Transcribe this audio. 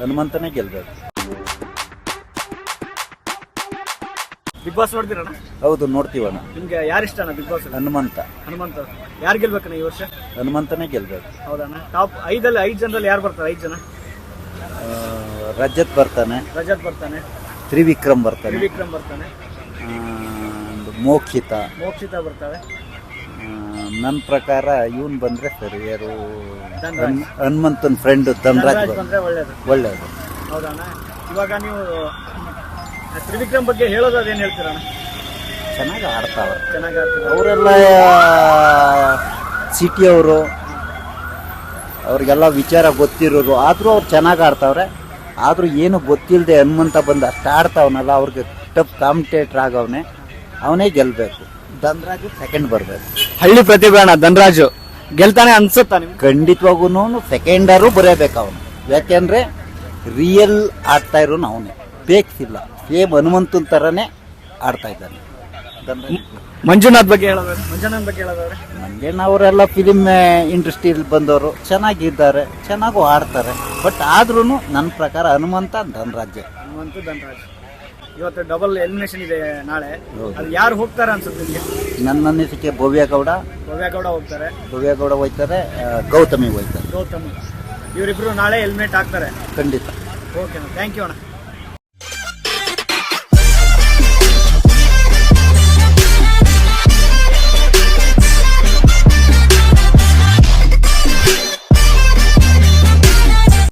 ಹನುಮಂತನೇ ಗೆಲ್ಬೇಕು. Big boss ನೋಡ್ತೀರಣ್ಣ? ಹೌದು ನೋಡ್ತೀವಣ್ಣ. ನಿಮ್ಗೆ ಯಾರು ಇಷ್ಟ ಅಣ್ಣ ಬಿಗ್ ಬಾಸ್ ಹನುಮಂತ. ಹನುಮಂತ. ಯಾರು ಗೆಲ್ಬೇಕಣ್ಣ ಈ ವರ್ಷ? ಹನುಮಂತನೇ ಗೆಲ್ಬೇಕು. ಹೌದಣ್ಣ. ಟಾಪ್ ಐದಲ್ಲಿ ಐದು ಜನರಲ್ಲಿ ಯಾರು ಬರ್ತಾರೆ ಐದು ಜನ? ಆ, ರಜತ್ ಬರ್ತಾನೆ. ರಜತ್ ಬರ್ತಾನೆ. ತ್ರಿವಿಕ್ರಮ್ ಬರ್ತಾನೆ. ತ್ರಿವಿಕ್ರಮ್ ಬರ್ತಾನೆ. ಆ, ಒಂದು ಮೋಕ್ಷಿತ. ಮೋಕ್ಷಿತ ಬರ್ತಾವೆ ನನ್ನ ಪ್ರಕಾರ ಇವನ್ ಬಂದ್ರೆ ಸರಿ ಯಾರು. ಹನ್- ಹನುಮಂತನ ಫ್ರೆಂಡ್ ಧನ್ರಾಜ್ ಧನರಾಜ್ ಬಂದ್ರೆ ಬಂದ್ರೆ ಒಳ್ಳೇದು. ಹೌದಣ್ಣ? ಇವಾಗ ನೀವು ಆ ತ್ರಿವಿಕ್ರಮ್ ಬಗ್ಗೆ ಹೇಳೋದು ಅದೇನು ಹೇಳ್ತೀರಣ್ಣ ಚೆನ್ನಾಗಿ ಆಡ್ತಾವೆ. ಚೆನ್ನಾಗಿ ಆಡ್ತಾರೆ? ಅವರೆಲ್ಲ ಸಿಟಿಯವರು ಅವ್ರಿಗೆಲ್ಲ ವಿಚಾರ ಗೊತ್ತಿರೋರು ಆದರೂ ಅವ್ರು ಚೆನ್ನಾಗಿ ಆಡ್ತಾವ್ರೆ. ಆದರೂ ಏನು ಗೊತ್ತಿಲ್ಲದೆ ಹನುಮಂತ ಬಂದು ಅಷ್ಟು ಆಡ್ತಾವನಲ್ಲ ಅವ್ರಿಗೆ ಟಫ್ ಕಾಂಪಿಟೇಟ್ರ್ ಆಗವನೆ. ಅವನೇ ಗೆಲ್ಲಬೇಕು ಧನ್ರಾಜು ಸೆಕೆಂಡ್ ಬರ್ಬೇಕು. ಹಳ್ಳಿ ಪ್ರತಿಭೆ ಅಣ್ಣ ಧನರಾಜು. ಗೆಲ್ತಾನೆ ಅನ್ಸುತ್ತಾ ನಿಮ್ಗೆ? ಖಂಡಿತವಾಗೂ ಸೆಕೆಂಡರು ಬರೆಯಬೇಕು ಅವನು. ಯಾಕೆಂದ್ರೆ ರಿಯಲ್ ಆಡ್ತಾ ಇರೋನು ಅವನೇ. ಬೇಕಿಲ್ಲ. ಸೇಮ್ ಹನುಮಂತನ ಥರನೇ ಆಡ್ತಾ ಇದ್ದಾನೆ. ಮಂಜುನಾಥ್ ಬಗ್ಗೆ ಹೇಳೋದು ಮಂಜುನಾಥ್ ಬಗ್ಗೆ ಹೇಳೋದಾದ್ರೆ? ಮಂಜಣ್ಣ ಅವರೆಲ್ಲ ಫಿಲಿಮ್ ಇಂಡಸ್ಟ್ರಿಯಲ್ಲಿ ಬಂದವರು. ಚೆನ್ನಾಗಿದ್ದಾರೆ. ಚೆನ್ನಾಗೂ ಆಡ್ತಾರೆ. ಬಟ್ ಆದ್ರೂ ನನ್ನ ಪ್ರಕಾರ ಹನುಮಂತ ಧನರಾಜ್ಯ ಹನುಮಂತ ಧನರಾಜ್. ಇವತ್ತು ಡಬಲ್ ಎಲಿಮಿನೇಷನ್ ಇದೆ ನಾಳೆ. ಅದು ಯಾರು ಹೋಗ್ತಾರೆ ಅನ್ಸುತ್ತೆ ನಿಮಗೆ? ನನ್ನ ಅನಿಸಿಕೆ ಭವ್ಯಗೌಡ ಭವ್ಯಗೌಡ ಹೋಗ್ತಾರೆ. ಭವ್ಯಗೌಡ ಹೋಯ್ತಾರೆ ಹೋಗ್ತಾರೆ ಗೌತಮಿ ಹೋಗ್ತಾರೆ. ಗೌತಮಿ. ಇವರಿಬ್ರು ನಾಳೆ ಎಲಿಮಿನೇಟ್ ಆಗ್ತಾರೆ. ಖಂಡಿತ. ಓಕೆ ಥ್ಯಾಂಕ್ ಯು ಅಣ್ಣ.